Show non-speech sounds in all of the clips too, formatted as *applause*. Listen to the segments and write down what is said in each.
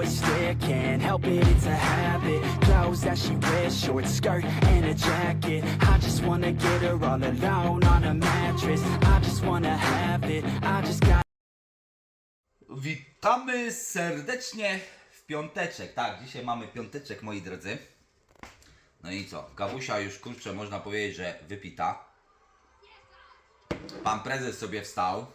boy stare, can't help it, it's a habit. Clothes that she wears, short skirt and a jacket. I just wanna get her all alone on a mattress. I just wanna have it, I just got. Witamy serdecznie w piąteczek. Tak, dzisiaj mamy piąteczek, moi drodzy. No i co? Kawusia już kurczę, można powiedzieć, że wypita. Pan prezes sobie wstał.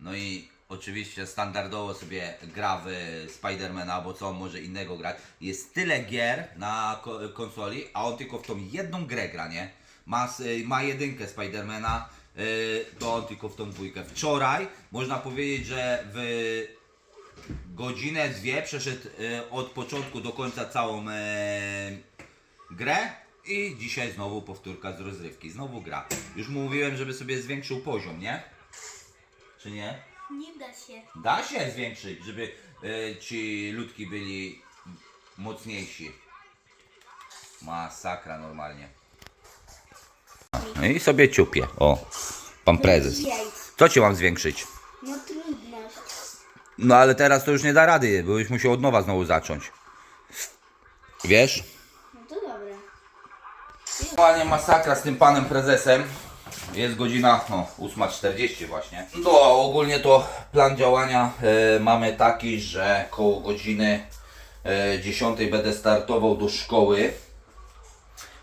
No i oczywiście standardowo sobie gra w Spidermana, bo co on może innego grać. Jest tyle gier na ko- konsoli, a on tylko w tą jedną grę gra, nie? Ma, ma jedynkę Spidermana, yy, to on tylko w tą dwójkę. Wczoraj można powiedzieć, że w godzinę, dwie przeszedł e, od początku do końca całą e, grę i dzisiaj znowu powtórka z rozrywki. Znowu gra. Już mówiłem, żeby sobie zwiększył poziom, nie? Czy nie? Nie da się. Da się zwiększyć, żeby e, ci ludki byli mocniejsi. Masakra normalnie. No i sobie ciupie. O, pan prezes. Co ci mam zwiększyć? No trudność. No ale teraz to już nie da rady, bo już musiał od nowa znowu zacząć. Wiesz? No to dobra. Panie masakra z tym panem prezesem. Jest godzina no, 8.40 właśnie. No ogólnie to plan działania e, mamy taki, że koło godziny e, 10 będę startował do szkoły,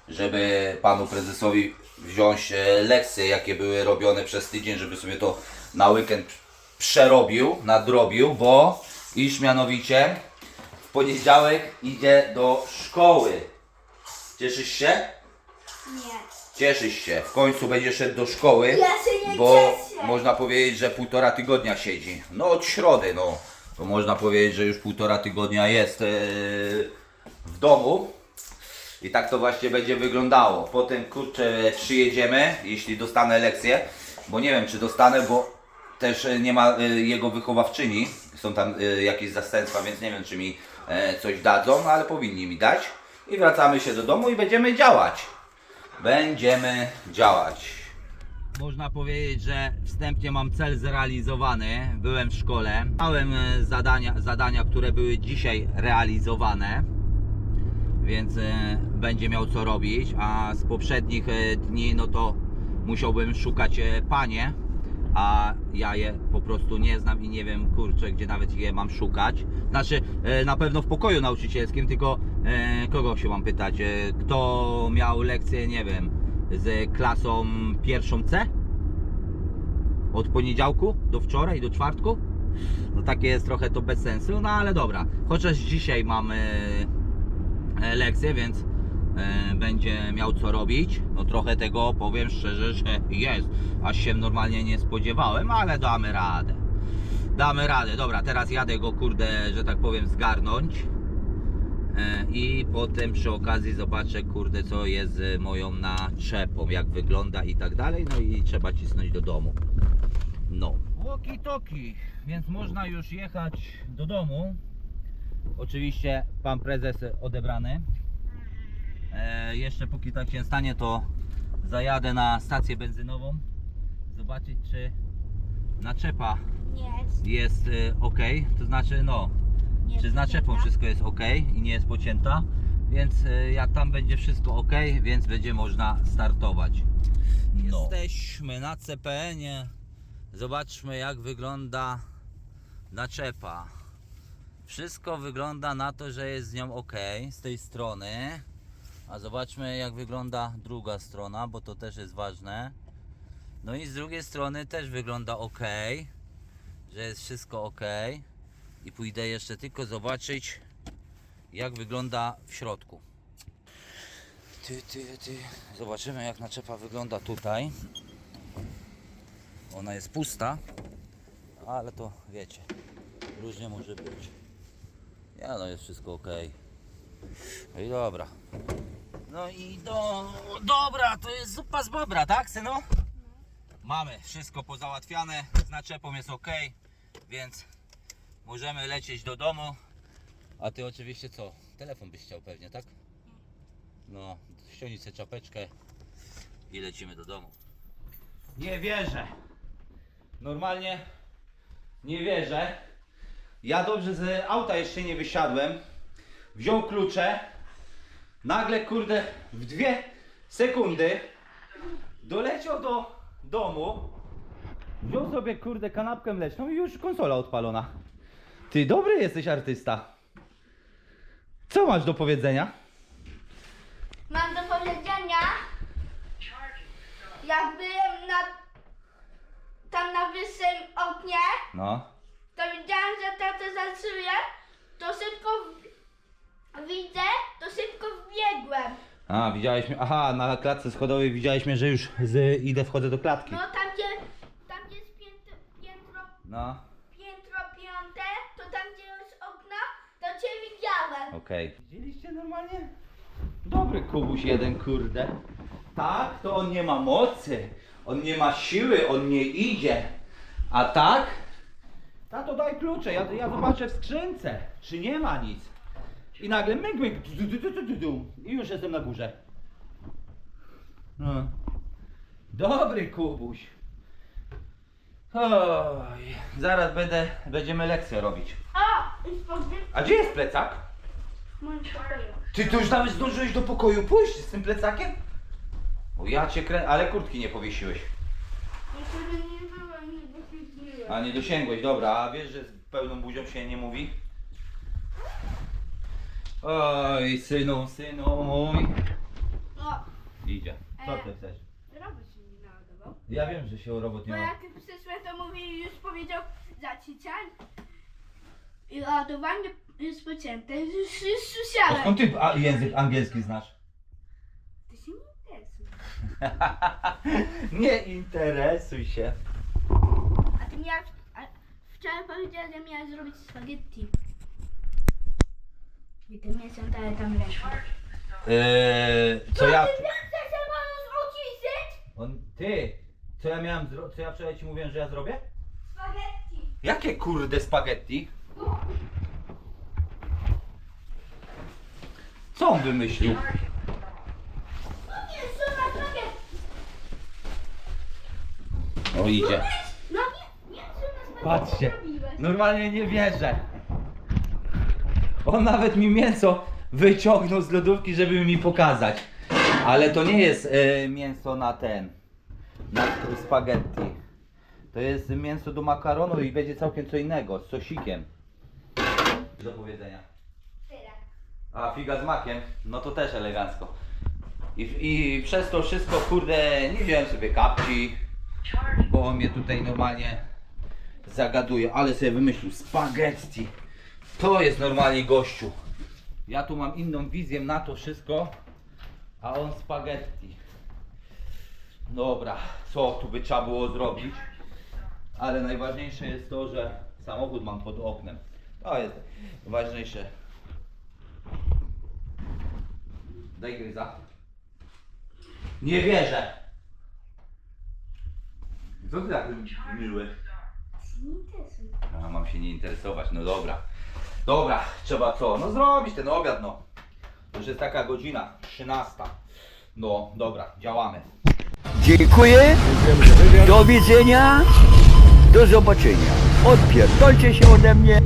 żeby panu prezesowi wziąć e, lekcje, jakie były robione przez tydzień, żeby sobie to na weekend przerobił, nadrobił, bo iż mianowicie w poniedziałek idzie do szkoły. Cieszysz się? Nie. Cieszysz się, w końcu będziesz szedł do szkoły, Ja się nie bo cieszę. można powiedzieć, że półtora tygodnia siedzi. No od środy, no. To można powiedzieć, że już półtora tygodnia jest yy, w domu. I tak to właśnie będzie wyglądało. Potem kurczę przyjedziemy, jeśli dostanę lekcję, bo nie wiem czy dostanę, bo też e, nie ma e, jego wychowawczyni. Są tam e, jakieś zastępstwa, więc nie wiem czy mi e, coś dadzą, ale powinni mi dać. I wracamy się do domu i będziemy działać będziemy działać. Można powiedzieć, że wstępnie mam cel zrealizowany. Byłem w szkole, miałem e, zadania, zadania które były dzisiaj realizowane, więc e, będzie miał co robić. A z poprzednich e, dni, no to musiałbym szukać panie, a ja je po prostu nie znam i nie wiem, kurczę, gdzie nawet je mam szukać. Znaczy, e, na pewno w pokoju nauczycielskim, tylko e, kogo się mam pytać? E, kto miał lekcję, nie wiem, z klasą pierwszą C? Od poniedziałku do wczoraj, do czwartku? No takie jest trochę to bez sensu, no ale dobra. Chociaż dzisiaj mamy lekcję, więc będzie miał co robić. No trochę tego powiem szczerze, że jest. Aż się normalnie nie spodziewałem, ale damy radę. Damy radę. Dobra, teraz jadę go kurde, że tak powiem, zgarnąć. E, I potem przy okazji zobaczę, kurde, co jest z moją naczepą, jak wygląda i tak dalej. No i trzeba cisnąć do domu. No. Łoki toki, więc można już jechać do domu. Oczywiście pan prezes odebrany. E, jeszcze póki tak się stanie, to zajadę na stację benzynową. Zobaczyć, czy naczepa Nie. jest ok. To znaczy, no, czy z naczepą pocięta. wszystko jest ok i nie jest pocięta. Więc e, jak tam będzie wszystko ok, więc będzie można startować. Jesteśmy na CPN-ie. Zobaczmy jak wygląda naczepa. Wszystko wygląda na to, że jest z nią ok z tej strony. A zobaczmy jak wygląda druga strona, bo to też jest ważne. No i z drugiej strony też wygląda ok, że jest wszystko ok. I pójdę jeszcze tylko zobaczyć jak wygląda w środku. Ty, ty, ty. Zobaczymy jak naczepa wygląda tutaj. Ona jest pusta, ale to wiecie, różnie może być. Ja no jest wszystko ok. No i dobra. No i do, dobra, to jest zupa z bobra, tak synu? Mamy wszystko pozałatwiane, z naczepą jest ok, więc możemy lecieć do domu. A ty oczywiście co? Telefon byś chciał pewnie, tak? No, ściągnij sobie czapeczkę i lecimy do domu. Nie wierzę. Normalnie nie wierzę, Ja dobrze z auta jeszcze nie wysiadłem. Wziął klucze. Nagle, kurde, w dwie sekundy doleciał do domu. Wziął sobie, kurde, kanapkę mleczną i już konsola odpalona. Ty dobry jesteś artysta. Co masz do powiedzenia? Mam do powiedzenia, jak byłem na, tam na wyższym oknie, No. to widziałem, że tata zatrzymuje, to szybko w... widzę, to szybko wbiegłem. A, widziałeś mnie. Aha, na klatce schodowej widziałeś mnie, że już z, idę, wchodzę do klatki. No tam gdzie, tam gdzie jest piętro, piętro, No. piętro piąte, to tam gdzie jest okno, to cię widziałem. Okej. Widzieliście normalnie? Dobry kubuś jeden, kurde. Tak, to on nie ma mocy, on nie ma siły, on nie idzie. A tak? Tato daj klucze, ja, ja zobaczę w skrzynce, czy nie ma nic. I nagle myk, myk, du, du, du, du, du, i już jestem na górze. No. Dobry kubuś. Oj, zaraz będę, będziemy lekcję robić. I spojrzę A gdzie jest plecak? w moim pokoju. Ty już nawet zdążyłeś do pokoju pójść z tym plecakiem? O ja cię krę... ale kurtki nie powiesiłeś. Niektórzy nie było, nie. A nie dosięgłeś, dobra, a wiesz, że z pełną buzią się nie mówi? Oj, synu, synu mój. O, Idzie. Co ty chcesz? robot się nie naładował. Ja wiem, że się robot nie Bo ma. jak przyszłem, to mówi, już powiedział zaciczać. I ładowanie jest pocięte. Już, już A słyszałem. skąd ty a, język angielski znasz? Ty się nie interesuj. *laughs* nie interesuj się. A ty miałeś... A wczoraj powiedziałeś, że miałeś zrobić spaghetti. I te mięso dalej tam. Eee, co ja... On, ty, co ja miałem zro... co ja wczoraj ci mówiłem, że ja zrobię? Spaghetti. Jakie kurde spaghetti? Co on wymyślił? No. O idzie. No spaghetti Patrzcie, normalnie nie wierzę. On nawet mi mięso wyciągnął z lodówki, żeby mi pokazać. Ale to nie jest e, mięso na ten, na spaghetti. To jest mięso do makaronu i będzie całkiem co innego, z sosikiem. Do powiedzenia. A figa z makiem, no to też elegancko. I, I przez to wszystko, kurde, nie wziąłem sobie kapci, bo mnie tutaj normalnie zagaduje, ale sobie wymyślił spaghetti. To jest normalnie gościu. Ja tu mam inną wizję na to wszystko, a on spaghetti. Dobra, co tu by trzeba było zrobić? Ale najważniejsze jest to, że samochód mam pod oknem. To jest ważniejsze. Daj gryza. Nie wierzę. Co ty tak miły? Nie interesuj. A, mam się nie interesować, no dobra. Dobra, trzeba co? No zrobić ten obiad, no. Już jest taka godzina, 13. No, dobra, działamy. Dziękuję. Do widzenia. Do zobaczenia. Odpierdolcie się ode mnie.